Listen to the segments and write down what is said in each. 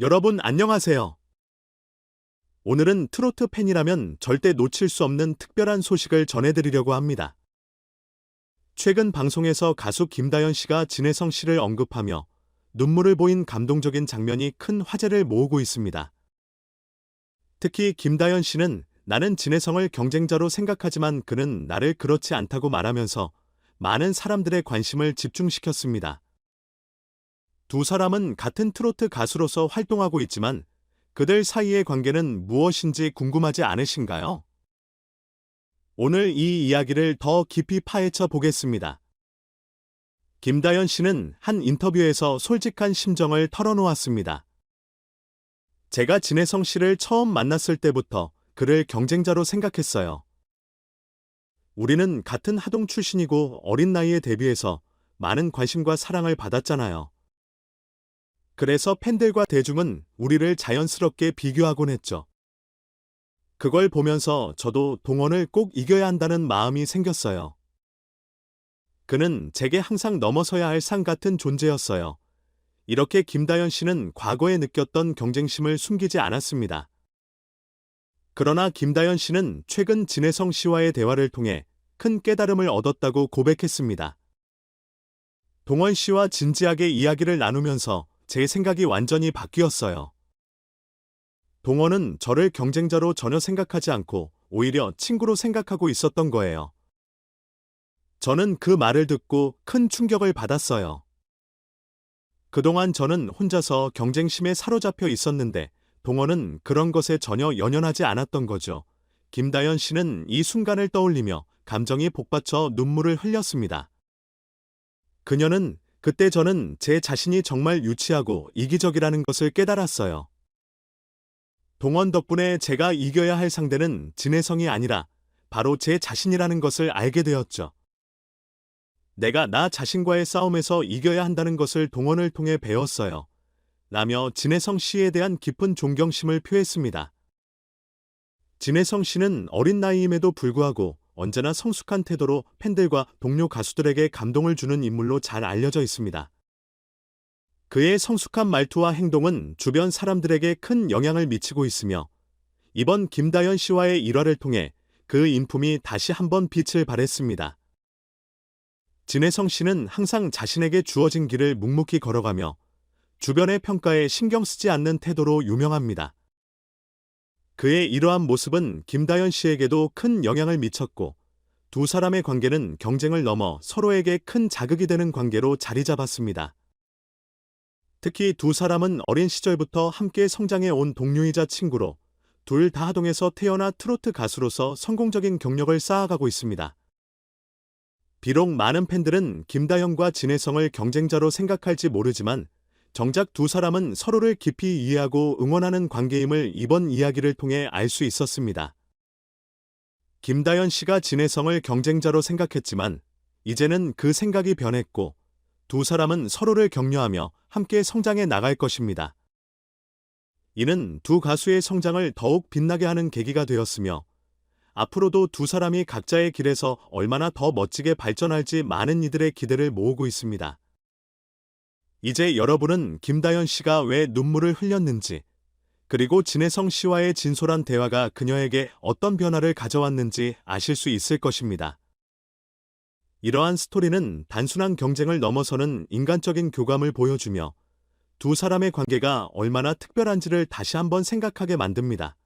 여러분 안녕하세요. 오늘은 트로트 팬이라면 절대 놓칠 수 없는 특별한 소식을 전해드리려고 합니다. 최근 방송에서 가수 김다연 씨가 진혜성 씨를 언급하며 눈물을 보인 감동적인 장면이 큰 화제를 모으고 있습니다. 특히 김다연 씨는 나는 진혜성을 경쟁자로 생각하지만 그는 나를 그렇지 않다고 말하면서 많은 사람들의 관심을 집중시켰습니다. 두 사람은 같은 트로트 가수로서 활동하고 있지만 그들 사이의 관계는 무엇인지 궁금하지 않으신가요? 오늘 이 이야기를 더 깊이 파헤쳐 보겠습니다. 김다연 씨는 한 인터뷰에서 솔직한 심정을 털어놓았습니다. 제가 진혜성 씨를 처음 만났을 때부터 그를 경쟁자로 생각했어요. 우리는 같은 하동 출신이고 어린 나이에 데뷔해서 많은 관심과 사랑을 받았잖아요. 그래서 팬들과 대중은 우리를 자연스럽게 비교하곤 했죠. 그걸 보면서 저도 동원을 꼭 이겨야 한다는 마음이 생겼어요. 그는 제게 항상 넘어서야 할 상 같은 존재였어요. 이렇게 김다연 씨는 과거에 느꼈던 경쟁심을 숨기지 않았습니다. 그러나 김다연 씨는 최근 진혜성 씨와의 대화를 통해 큰 깨달음을 얻었다고 고백했습니다. 동원 씨와 진지하게 이야기를 나누면서 제 생각이 완전히 바뀌었어요. 동원은 저를 경쟁자로 전혀 생각하지 않고 오히려 친구로 생각하고 있었던 거예요. 저는 그 말을 듣고 큰 충격을 받았어요. 그동안 저는 혼자서 경쟁심에 사로잡혀 있었는데 동원은 그런 것에 전혀 연연하지 않았던 거죠. 김다연 씨는 이 순간을 떠올리며 감정이 복받쳐 눈물을 흘렸습니다. 그녀는 그때 저는 제 자신이 정말 유치하고 이기적이라는 것을 깨달았어요. 동원 덕분에 제가 이겨야 할 상대는 진혜성이 아니라 바로 제 자신이라는 것을 알게 되었죠. 내가 나 자신과의 싸움에서 이겨야 한다는 것을 동원을 통해 배웠어요. 라며 진혜성 씨에 대한 깊은 존경심을 표했습니다. 진혜성 씨는 어린 나이임에도 불구하고 언제나 성숙한 태도로 팬들과 동료 가수들에게 감동을 주는 인물로 잘 알려져 있습니다. 그의 성숙한 말투와 행동은 주변 사람들에게 큰 영향을 미치고 있으며 이번 김다연 씨와의 일화를 통해 그 인품이 다시 한번 빛을 발했습니다. 진혜성 씨는 항상 자신에게 주어진 길을 묵묵히 걸어가며 주변의 평가에 신경 쓰지 않는 태도로 유명합니다. 그의 이러한 모습은 김다연 씨에게도 큰 영향을 미쳤고 두 사람의 관계는 경쟁을 넘어 서로에게 큰 자극이 되는 관계로 자리 잡았습니다. 특히 두 사람은 어린 시절부터 함께 성장해 온 동료이자 친구로 둘 다 하동에서 태어나 트로트 가수로서 성공적인 경력을 쌓아가고 있습니다. 비록 많은 팬들은 김다영과 진혜성을 경쟁자로 생각할지 모르지만 정작 두 사람은 서로를 깊이 이해하고 응원하는 관계임을 이번 이야기를 통해 알 수 있었습니다. 김다연 씨가 진혜성을 경쟁자로 생각했지만 이제는 그 생각이 변했고 두 사람은 서로를 격려하며 함께 성장해 나갈 것입니다. 이는 두 가수의 성장을 더욱 빛나게 하는 계기가 되었으며 앞으로도 두 사람이 각자의 길에서 얼마나 더 멋지게 발전할지 많은 이들의 기대를 모으고 있습니다. 이제 여러분은 김다연 씨가 왜 눈물을 흘렸는지, 그리고 진혜성 씨와의 진솔한 대화가 그녀에게 어떤 변화를 가져왔는지 아실 수 있을 것입니다. 이러한 스토리는 단순한 경쟁을 넘어서는 인간적인 교감을 보여주며 두 사람의 관계가 얼마나 특별한지를 다시 한번 생각하게 만듭니다.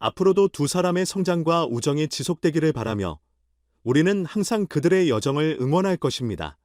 앞으로도 두 사람의 성장과 우정이 지속되기를 바라며 우리는 항상 그들의 여정을 응원할 것입니다.